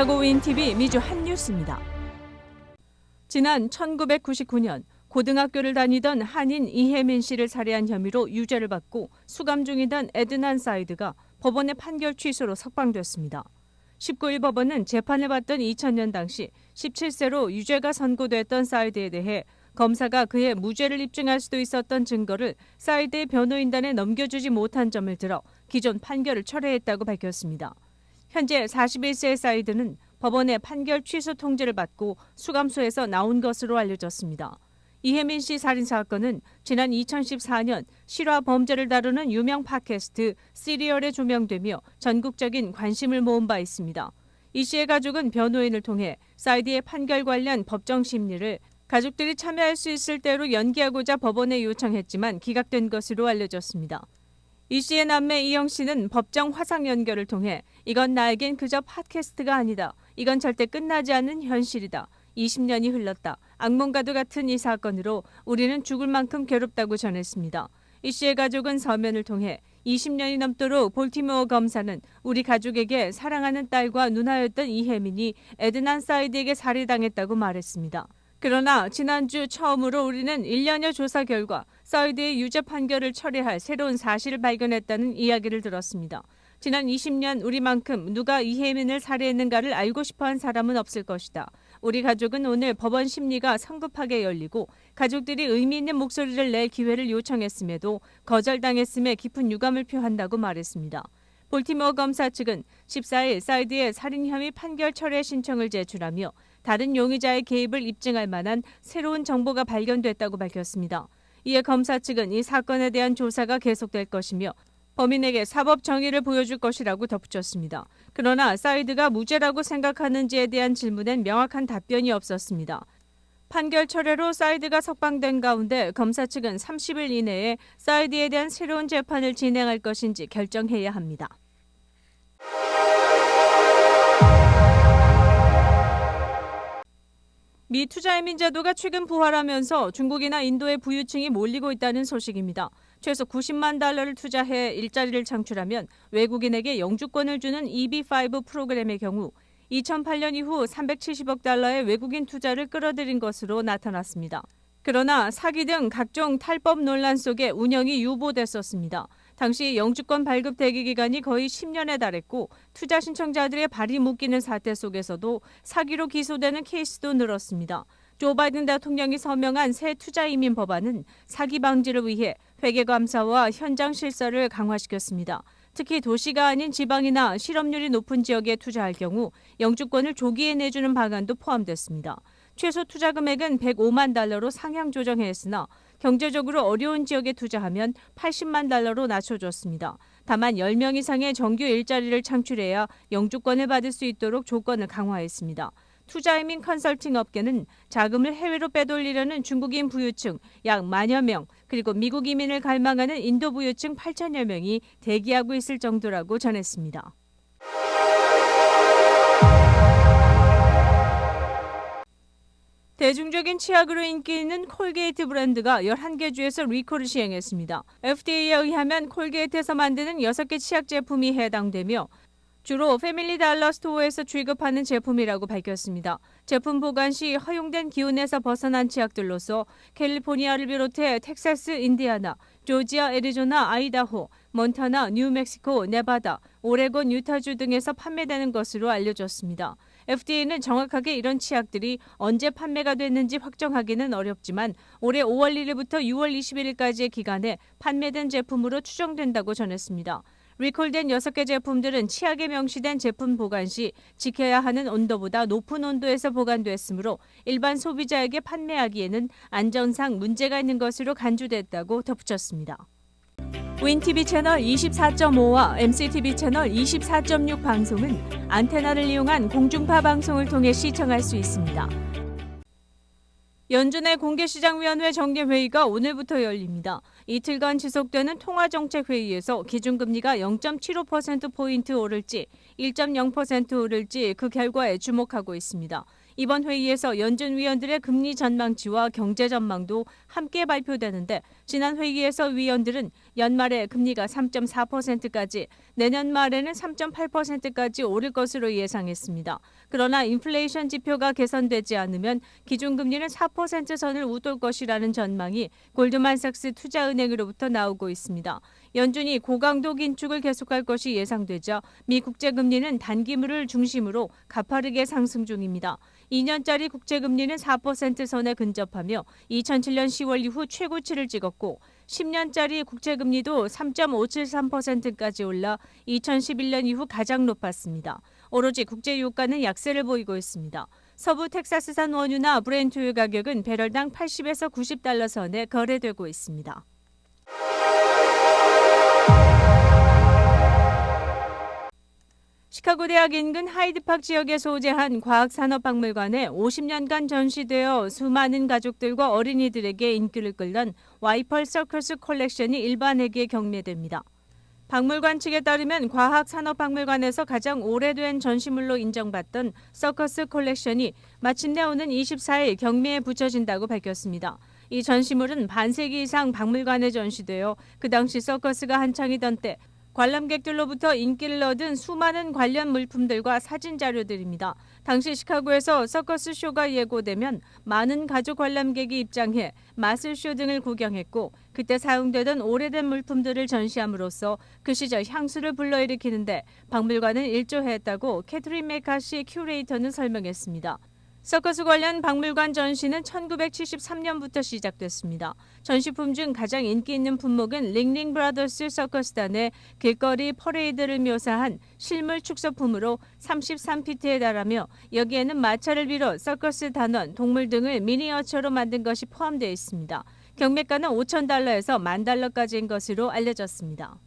시카고 윈TV 미주 한뉴스입니다. 지난 1999년 고등학교를 다니던 한인 이혜민 씨를 살해한 혐의로 유죄를 받고 수감 중이던 에드난 사이드가 법원의 판결 취소로 석방됐습니다. 19일 법원은 재판을 받던 2000년 당시 17세로 유죄가 선고됐던 사이드에 대해 검사가 그의 무죄를 입증할 수도 있었던 증거를 사이드의 변호인단에 넘겨주지 못한 점을 들어 기존 판결을 철회했다고 밝혔습니다. 현재 41세의 사이드는 법원의 판결 취소 통지를 받고 수감소에서 나온 것으로 알려졌습니다. 이혜민 씨 살인 사건은 지난 2014년 실화 범죄를 다루는 유명 팟캐스트 시리얼에 조명되며 전국적인 관심을 모은 바 있습니다. 이 씨의 가족은 변호인을 통해 사이드의 판결 관련 법정 심리를 가족들이 참여할 수 있을 대로 연기하고자 법원에 요청했지만 기각된 것으로 알려졌습니다. 이 씨의 남매 이영 씨는 법정 화상 연결을 통해 이건 나에겐 그저 팟캐스트가 아니다. 이건 절대 끝나지 않는 현실이다. 20년이 흘렀다. 악몽과도 같은 이 사건으로 우리는 죽을 만큼 괴롭다고 전했습니다. 이 씨의 가족은 서면을 통해 20년이 넘도록 볼티모어 검사는 우리 가족에게 사랑하는 딸과 누나였던 이혜민이 에드난 사이드에게 살해당했다고 말했습니다. 그러나 지난주 처음으로 우리는 1년여 조사 결과 사이드의 유죄 판결을 철회할 새로운 사실을 발견했다는 이야기를 들었습니다. 지난 20년 우리만큼 누가 이혜민을 살해했는가를 알고 싶어한 사람은 없을 것이다. 우리 가족은 오늘 법원 심리가 성급하게 열리고 가족들이 의미 있는 목소리를 낼 기회를 요청했음에도 거절당했음에 깊은 유감을 표한다고 말했습니다. 볼티모어 검사 측은 14일 사이드의 살인 혐의 판결 철회 신청을 제출하며 다른 용의자의 개입을 입증할 만한 새로운 정보가 발견됐다고 밝혔습니다. 이에 검사 측은 이 사건에 대한 조사가 계속될 것이며 범인에게 사법 정의를 보여줄 것이라고 덧붙였습니다. 그러나 사이드가 무죄라고 생각하는지에 대한 질문엔 명확한 답변이 없었습니다. 판결 철회로 사이드가 석방된 가운데 검사 측은 30일 이내에 사이드에 대한 새로운 재판을 진행할 것인지 결정해야 합니다. 미 투자 이민자도가 최근 부활하면서 중국이나 인도의 부유층이 몰리고 있다는 소식입니다. 최소 90만 달러를 투자해 일자리를 창출하면 외국인에게 영주권을 주는 EB5 프로그램의 경우 2008년 이후 370억 달러의 외국인 투자를 끌어들인 것으로 나타났습니다. 그러나 사기 등 각종 탈법 논란 속에 운영이 유보됐었습니다. 당시 영주권 발급 대기 기간이 거의 10년에 달했고 투자 신청자들의 발이 묶이는 사태 속에서도 사기로 기소되는 케이스도 늘었습니다. 조 바이든 대통령이 서명한 새 투자 이민 법안은 사기 방지를 위해 회계 감사와 현장 실사를 강화시켰습니다. 특히 도시가 아닌 지방이나 실업률이 높은 지역에 투자할 경우 영주권을 조기에 내주는 방안도 포함됐습니다. 최소 투자 금액은 105만 달러로 상향 조정했으나 경제적으로 어려운 지역에 투자하면 80만 달러로 낮춰줬습니다. 다만 10명 이상의 정규 일자리를 창출해야 영주권을 받을 수 있도록 조건을 강화했습니다. 투자이민 컨설팅 업계는 자금을 해외로 빼돌리려는 중국인 부유층 약 만여 명 그리고 미국 이민을 갈망하는 인도 부유층 8천여 명이 대기하고 있을 정도라고 전했습니다. 대중적인 치약으로 인기 있는 콜게이트 브랜드가 11개 주에서 리콜을 시행했습니다. FDA에 의하면 콜게이트에서 만드는 6개 치약 제품이 해당되며 주로 패밀리 달러 스토어에서 취급하는 제품이라고 밝혔습니다. 제품 보관 시 허용된 기온에서 벗어난 치약들로서 캘리포니아를 비롯해 텍사스, 인디아나, 조지아, 애리조나, 아이다호, 몬타나, 뉴멕시코, 네바다, 오레곤, 유타주 등에서 판매되는 것으로 알려졌습니다. FDA는 정확하게 이런 치약들이 언제 판매가 됐는지 확정하기는 어렵지만 올해 5월 1일부터 6월 21일까지의 기간에 판매된 제품으로 추정된다고 전했습니다. 리콜된 6개 제품들은 치약에 명시된 제품 보관 시 지켜야 하는 온도보다 높은 온도에서 보관됐으므로 일반 소비자에게 판매하기에는 안전상 문제가 있는 것으로 간주됐다고 덧붙였습니다. 윈TV 채널 24.5와 MCTV 채널 24.6 방송은 안테나를 이용한 공중파 방송을 통해 시청할 수 있습니다. 연준의 공개시장위원회 정례회의가 오늘부터 열립니다. 이틀간 지속되는 통화정책회의에서 기준금리가 0.75%포인트 오를지 1.0% 오를지 그 결과에 주목하고 있습니다. 이번 회의에서 연준 위원들의 금리 전망치와 경제 전망도 함께 발표되는데 지난 회의에서 위원들은 연말에 금리가 3.4%까지 내년 말에는 3.8%까지 오를 것으로 예상했습니다. 그러나 인플레이션 지표가 개선되지 않으면 기준금리는 4% 선을 웃돌 것이라는 전망이 골드만삭스 투자은행으로부터 나오고 있습니다. 연준이 고강도 긴축을 계속할 것이 예상되자 미 국제금리는 단기물을 중심으로 가파르게 상승 중입니다. 2년짜리 국제금리는 4% 선에 근접하며 2007년 10월 이후 최고치를 찍었고 10년짜리 국채금리도 3.573%까지 올라 2011년 이후 가장 높았습니다. 오로지 국제 유가는 약세를 보이고 있습니다. 서부 텍사스산 원유나 브렌트유 가격은 배럴당 80에서 90달러 선에 거래되고 있습니다. 시카고 대학 인근 하이드팍 지역에 소재한 과학산업박물관에 50년간 전시되어 수많은 가족들과 어린이들에게 인기를 끌던 와이펄 서커스 컬렉션이 일반에게 경매됩니다. 박물관 측에 따르면 과학산업박물관에서 가장 오래된 전시물로 인정받던 서커스 컬렉션이 마침내 오는 24일 경매에 붙여진다고 밝혔습니다. 이 전시물은 반세기 이상 박물관에 전시되어 그 당시 서커스가 한창이던 때 관람객들로부터 인기를 얻은 수많은 관련 물품들과 사진 자료들입니다. 당시 시카고에서 서커스 쇼가 예고되면 많은 가족 관람객이 입장해 마술 쇼 등을 구경했고 그때 사용되던 오래된 물품들을 전시함으로써 그 시절 향수를 불러일으키는데 박물관은 일조했다고 캐트린 메카시 큐레이터는 설명했습니다. 서커스 관련 박물관 전시는 1973년부터 시작됐습니다. 전시품 중 가장 인기 있는 품목은 링링 브라더스 서커스단의 길거리 퍼레이드를 묘사한 실물 축소품으로 33피트에 달하며 여기에는 마차를 비롯 서커스 단원, 동물 등을 미니어처로 만든 것이 포함되어 있습니다. 경매가는 5천 달러에서 만 달러까지인 것으로 알려졌습니다.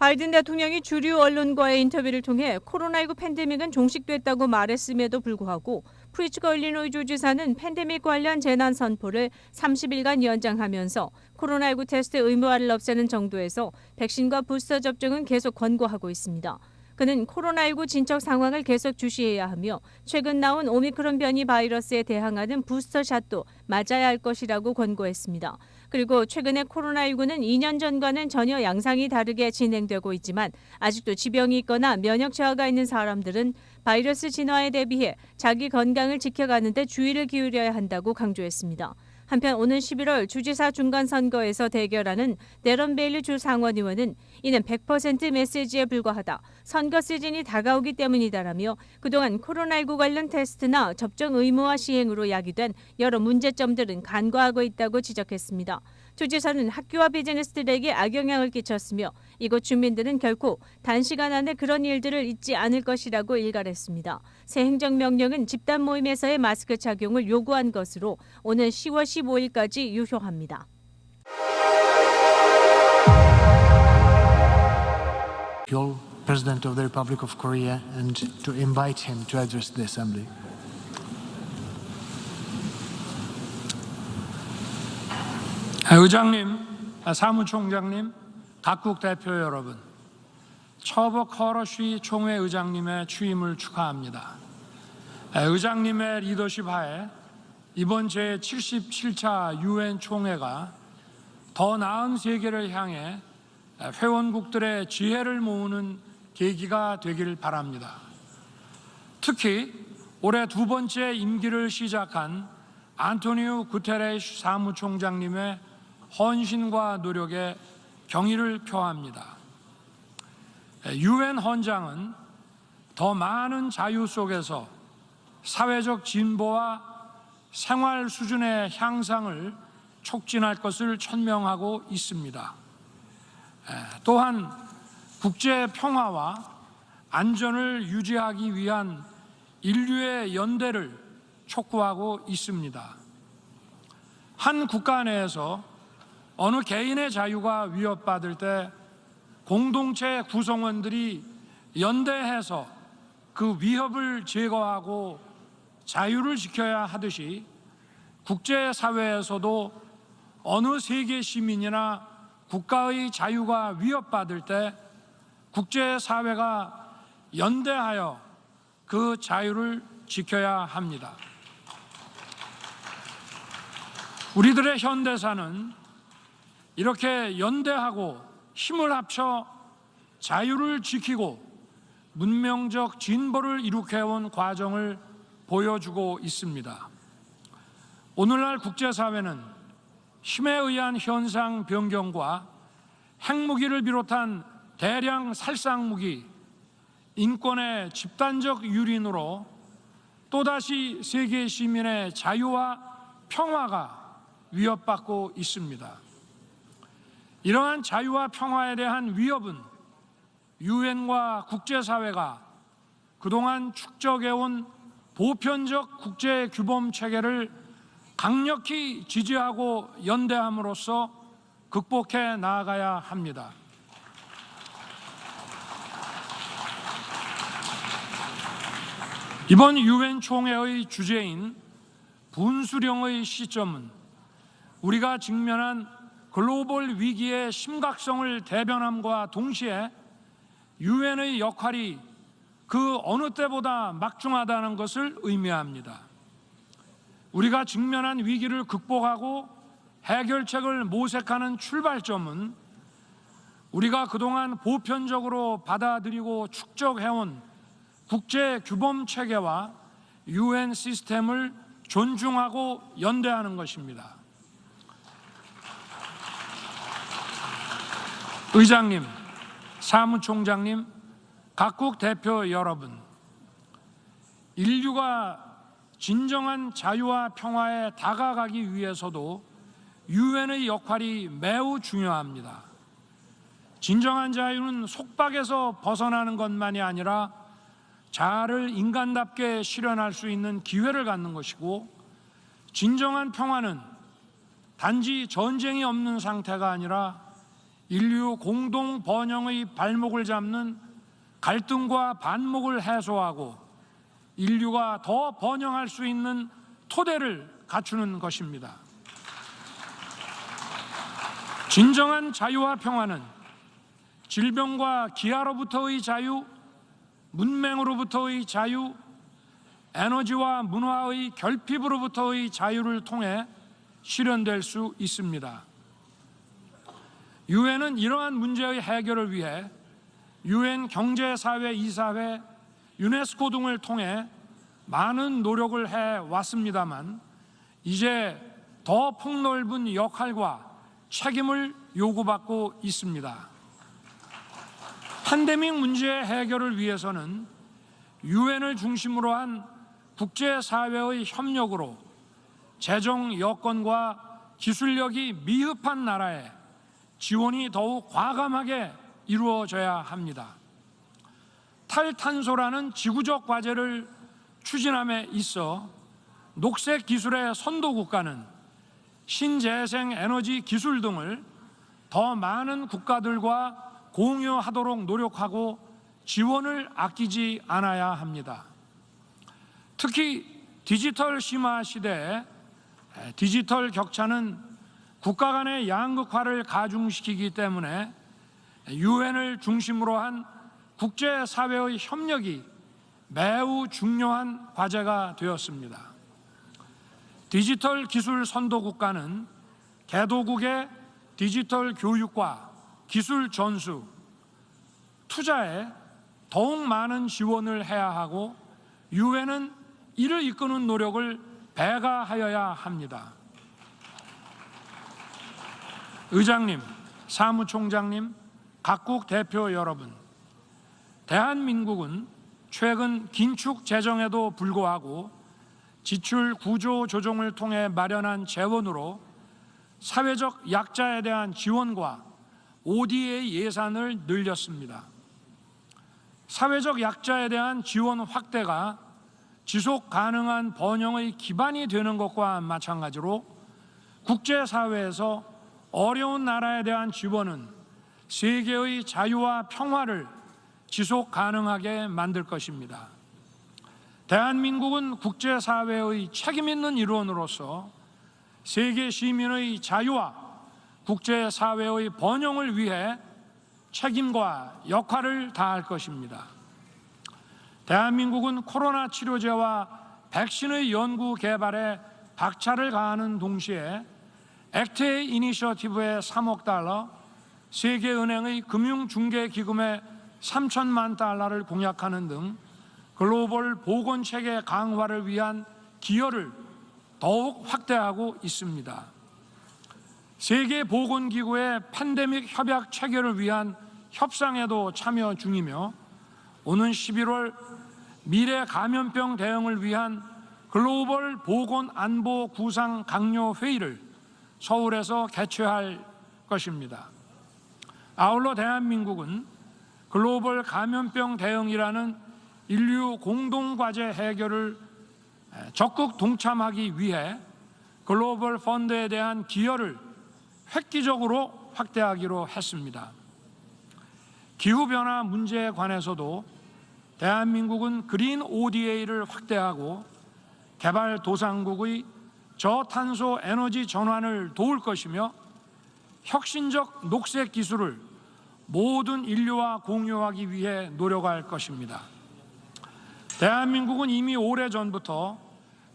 바이든 대통령이 주류 언론과의 인터뷰를 통해 코로나19 팬데믹은 종식됐다고 말했음에도 불구하고 프리츠거 일리노이 주지사는 팬데믹 관련 재난 선포를 30일간 연장하면서 코로나19 테스트 의무화를 없애는 정도에서 백신과 부스터 접종은 계속 권고하고 있습니다. 그는 코로나19 진척 상황을 계속 주시해야 하며 최근 나온 오미크론 변이 바이러스에 대항하는 부스터샷도 맞아야 할 것이라고 권고했습니다. 그리고 최근에 코로나19는 2년 전과는 전혀 양상이 다르게 진행되고 있지만 아직도 지병이 있거나 면역 저하가 있는 사람들은 바이러스 진화에 대비해 자기 건강을 지켜가는 데 주의를 기울여야 한다고 강조했습니다. 한편 오는 11월 주지사 중간 선거에서 대결하는 데런 베일리 주 상원의원은 이는 100% 메시지에 불과하다. 선거 시즌이 다가오기 때문이다라며 그동안 코로나19 관련 테스트나 접종 의무화 시행으로 야기된 여러 문제점들은 간과하고 있다고 지적했습니다. 주지사는 학교와 비즈니스들에게 악영향을 끼쳤으며 이곳 주민들은 결코 단시간 안에 그런 일들을 잊지 않을 것이라고 일갈했습니다. 새 행정명령은 집단 모임에서의 마스크 착용을 요구한 것으로 오는 10월 15일까지 유효합니다. You're President of the Republic of Korea and to invite him to address the Assembly. 의장님, 아, 사무총장님, 각국 대표 여러분, 처버 커러쉬 총회 의장님의 취임을 축하합니다. 아, 의장님의 리더십 하에 이번 제77차 유엔 총회가 더 나은 세계를 향해 회원국들의 지혜를 모으는 계기가 되길 바랍니다. 특히 올해 두 번째 임기를 시작한 안토니우 구테레시 사무총장님의 헌신과 노력에 경의를 표합니다. 유엔 헌장은 더 많은 자유 속에서 사회적 진보와 생활 수준의 향상을 촉진할 것을 천명하고 있습니다. 또한 국제 평화와 안전을 유지하기 위한 인류의 연대를 촉구하고 있습니다. 한 국가 내에서 어느 개인의 자유가 위협받을 때 공동체 구성원들이 연대해서 그 위협을 제거하고 자유를 지켜야 하듯이 국제사회에서도 어느 세계 시민이나 국가의 자유가 위협받을 때 국제사회가 연대하여 그 자유를 지켜야 합니다. 우리들의 현대사는 이렇게 연대하고 힘을 합쳐 자유를 지키고 문명적 진보를 이룩해온 과정을 보여주고 있습니다. 오늘날 국제사회는 힘에 의한 현상 변경과 핵무기를 비롯한 대량 살상무기, 인권의 집단적 유린으로 또다시 세계 시민의 자유와 평화가 위협받고 있습니다. 이러한 자유와 평화에 대한 위협은 유엔과 국제사회가 그동안 축적해온 보편적 국제 규범 체계를 강력히 지지하고 연대함으로써 극복해 나아가야 합니다. 이번 유엔 총회의 주제인 분수령의 시점은 우리가 직면한 글로벌 위기의 심각성을 대변함과 동시에 유엔의 역할이 그 어느 때보다 막중하다는 것을 의미합니다. 우리가 직면한 위기를 극복하고 해결책을 모색하는 출발점은 우리가 그동안 보편적으로 받아들이고 축적해온 국제 규범 체계와 유엔 시스템을 존중하고 연대하는 것입니다. 의장님, 사무총장님, 각국 대표 여러분, 인류가 진정한 자유와 평화에 다가가기 위해서도 유엔의 역할이 매우 중요합니다. 진정한 자유는 속박에서 벗어나는 것만이 아니라 자아를 인간답게 실현할 수 있는 기회를 갖는 것이고 진정한 평화는 단지 전쟁이 없는 상태가 아니라 인류 공동 번영의 발목을 잡는 갈등과 반목을 해소하고 인류가 더 번영할 수 있는 토대를 갖추는 것입니다. 진정한 자유와 평화는 질병과 기아로부터의 자유, 문맹으로부터의 자유, 에너지와 문화의 결핍으로부터의 자유를 통해 실현될 수 있습니다. 유엔은 이러한 문제의 해결을 위해 유엔 경제사회 이사회, 유네스코 등을 통해 많은 노력을 해 왔습니다만 이제 더 폭넓은 역할과 책임을 요구받고 있습니다. 팬데믹 문제의 해결을 위해서는 유엔을 중심으로 한 국제사회의 협력으로 재정 여건과 기술력이 미흡한 나라에 지원이 더욱 과감하게 이루어져야 합니다. 탈탄소라는 지구적 과제를 추진함에 있어 녹색 기술의 선도 국가는 신재생 에너지 기술 등을 더 많은 국가들과 공유하도록 노력하고 지원을 아끼지 않아야 합니다. 특히 디지털 심화 시대에 디지털 격차는 국가 간의 양극화를 가중시키기 때문에 유엔을 중심으로 한 국제사회의 협력이 매우 중요한 과제가 되었습니다. 디지털 기술 선도 국가는 개도국의 디지털 교육과 기술 전수, 투자에 더욱 많은 지원을 해야 하고 유엔은 이를 이끄는 노력을 배가하여야 합니다. 의장님, 사무총장님, 각국 대표 여러분, 대한민국은 최근 긴축 재정에도 불구하고 지출 구조 조정을 통해 마련한 재원으로 사회적 약자에 대한 지원과 ODA 예산을 늘렸습니다. 사회적 약자에 대한 지원 확대가 지속 가능한 번영의 기반이 되는 것과 마찬가지로 국제사회에서 어려운 나라에 대한 지원은 세계의 자유와 평화를 지속 가능하게 만들 것입니다. 대한민국은 국제사회의 책임 있는 일원으로서 세계 시민의 자유와 국제사회의 번영을 위해 책임과 역할을 다할 것입니다. 대한민국은 코로나 치료제와 백신의 연구 개발에 박차를 가하는 동시에 액트의 이니셔티브에 3억 달러, 세계은행의 금융중개기금에 3천만 달러를 공약하는 등 글로벌 보건 체계 강화를 위한 기여를 더욱 확대하고 있습니다. 세계 보건 기구의 팬데믹 협약 체결을 위한 협상에도 참여 중이며 오는 11월 미래 감염병 대응을 위한 글로벌 보건 안보 구상 강요 회의를 서울에서 개최할 것입니다. 아울러 대한민국은 글로벌 감염병 대응이라는 인류 공동 과제 해결을 적극 동참하기 위해 글로벌 펀드에 대한 기여를 획기적으로 확대하기로 했습니다. 기후변화 문제에 관해서도 대한민국은 그린 ODA를 확대하고 개발 도상국의 저탄소 에너지 전환을 도울 것이며 혁신적 녹색 기술을 모든 인류와 공유하기 위해 노력할 것입니다. 대한민국은 이미 오래전부터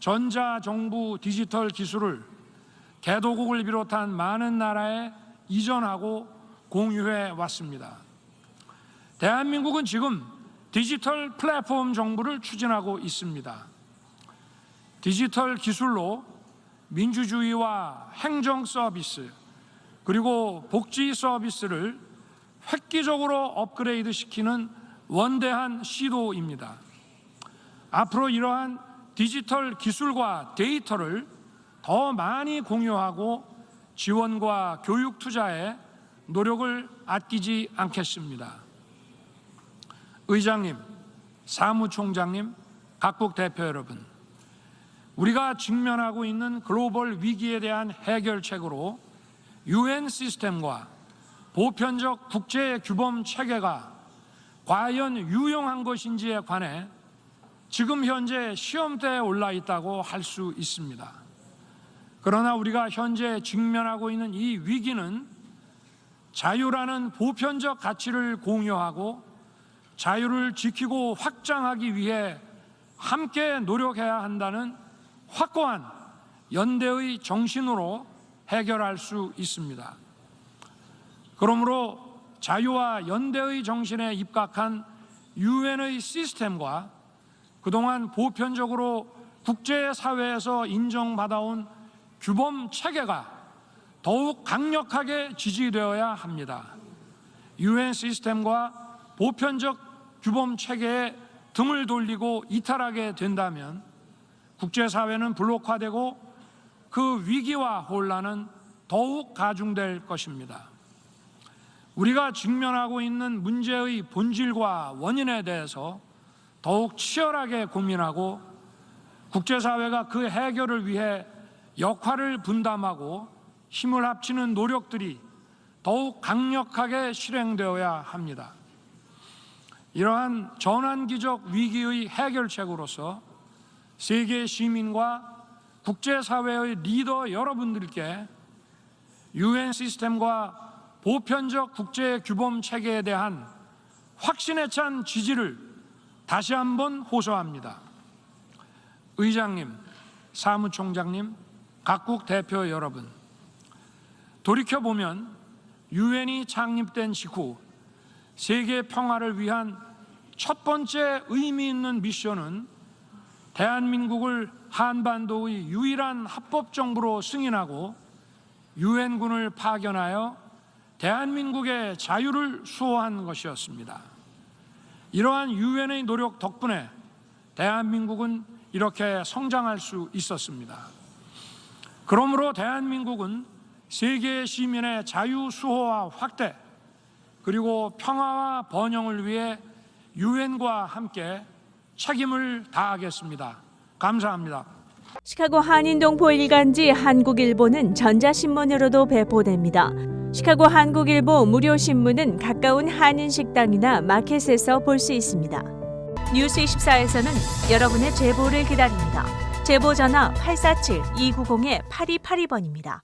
전자정부 디지털 기술을 개도국을 비롯한 많은 나라에 이전하고 공유해 왔습니다. 대한민국은 지금 디지털 플랫폼 정부를 추진하고 있습니다. 디지털 기술로 민주주의와 행정 서비스 그리고 복지 서비스를 획기적으로 업그레이드 시키는 원대한 시도입니다. 앞으로 이러한 디지털 기술과 데이터를 더 많이 공유하고 지원과 교육 투자에 노력을 아끼지 않겠습니다. 의장님, 사무총장님, 각국 대표 여러분, 우리가 직면하고 있는 글로벌 위기에 대한 해결책으로 유엔 시스템과 보편적 국제 규범 체계가 과연 유용한 것인지에 관해 지금 현재 시험대에 올라 있다고 할 수 있습니다. 그러나 우리가 현재 직면하고 있는 이 위기는 자유라는 보편적 가치를 공유하고 자유를 지키고 확장하기 위해 함께 노력해야 한다는 확고한 연대의 정신으로 해결할 수 있습니다. 그러므로 자유와 연대의 정신에 입각한 유엔의 시스템과 그동안 보편적으로 국제사회에서 인정받아온 규범 체계가 더욱 강력하게 지지되어야 합니다. 유엔 시스템과 보편적 규범 체계에 등을 돌리고 이탈하게 된다면 국제사회는 블록화되고 그 위기와 혼란은 더욱 가중될 것입니다. 우리가 직면하고 있는 문제의 본질과 원인에 대해서 더욱 치열하게 고민하고 국제사회가 그 해결을 위해 역할을 분담하고 힘을 합치는 노력들이 더욱 강력하게 실행되어야 합니다. 이러한 전환기적 위기의 해결책으로서 세계 시민과 국제사회의 리더 여러분들께 유엔 시스템과 보편적 국제 규범 체계에 대한 확신에 찬 지지를 다시 한번 호소합니다. 의장님, 사무총장님, 각국 대표 여러분, 돌이켜 보면 유엔이 창립된 직후 세계 평화를 위한 첫 번째 의미 있는 미션은 대한민국을 한반도의 유일한 합법 정부로 승인하고 유엔군을 파견하여 대한민국의 자유를 수호한 것이었습니다. 이러한 유엔의 노력 덕분에 대한민국은 이렇게 성장할 수 있었습니다. 그러므로 대한민국은 세계 시민의 자유 수호와 확대 그리고 평화와 번영을 위해 유엔과 함께 책임을 다하겠습니다. 감사합니다. 시카고 한인동포 일간지 한국일보는 전자신문으로도 배포됩니다. 시카고 한국일보 무료 신문은 가까운 한인 식당이나 마켓에서 볼 수 있습니다. 뉴스 24에서는 여러분의 제보를 기다립니다. 제보 전화 847-290-8282번입니다.